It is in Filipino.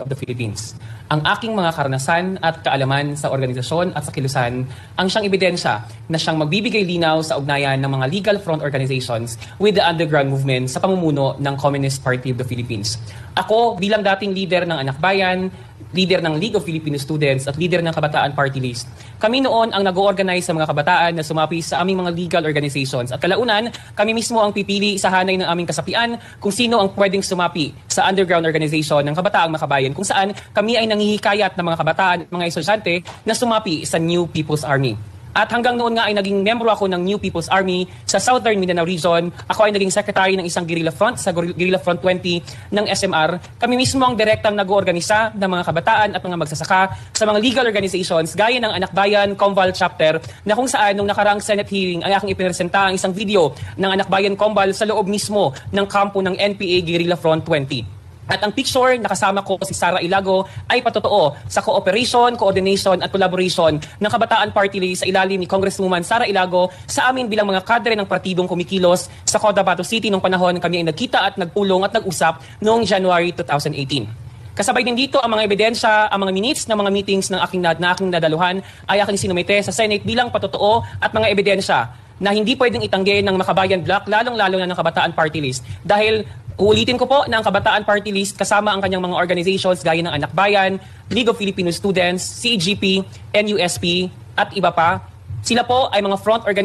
of the Philippines. Ang aking mga karanasan at kaalaman sa organisasyon at sa kilusan ang siyang ebidensya na siyang magbibigay linaw sa ugnayan ng mga legal front organizations with the underground movement sa pamumuno ng Communist Party of the Philippines. Ako bilang dating leader ng Anak Bayan, leader ng League of Filipino Students at leader ng Kabataan Party List. Kami noon ang nag-organize sa mga kabataan na sumapi sa aming mga legal organizations. At kalaunan, kami mismo ang pipili sa hanay ng aming kasapian kung sino ang pwedeng sumapi sa underground organization ng Kabataang Makabayan kung saan kami ay nangihikayat ng mga kabataan at mga estudyante na sumapi sa New People's Army. At hanggang noon nga ay naging membro ako ng New People's Army sa Southern Mindanao Region. Ako ay naging secretary ng isang guerrilla front sa Guerrilla Front 20 ng SMR. Kami mismo ang direktang nag-oorganisa ng mga kabataan at mga magsasaka sa mga legal organizations gaya ng Anak Bayan Combal Chapter na kung saan nung nakarang Senate hearing ay aking ipinesenta ang isang video ng Anak Bayan Combal sa loob mismo ng kampo ng NPA Guerrilla Front 20. At ang picture na kasama ko si Sara Ilago ay patotoo sa cooperation, coordination at collaboration ng Kabataan Party List sa ilalim ni Congresswoman Sara Ilago sa amin bilang mga kadre ng partidong kumikilos sa Cotabato City nung panahon kami ay nagkita at nagpulong at nag-usap noong January 2018. Kasabay din dito ang mga ebidensya, ang mga minutes ng mga meetings ng aking, na, na aking nadaluhan ay aking sinumite sa Senate bilang patotoo at mga ebidensya na hindi pwedeng itanggi ng Makabayan Bloc, lalong-lalo na ng Kabataan Party List. Dahil Uulitin ko po na ang Kabataan Party List kasama ang kanyang mga organizations gaya ng Anak Bayan, League of Filipino Students, CGP, NUSP at iba pa. Sila po ay mga front organizations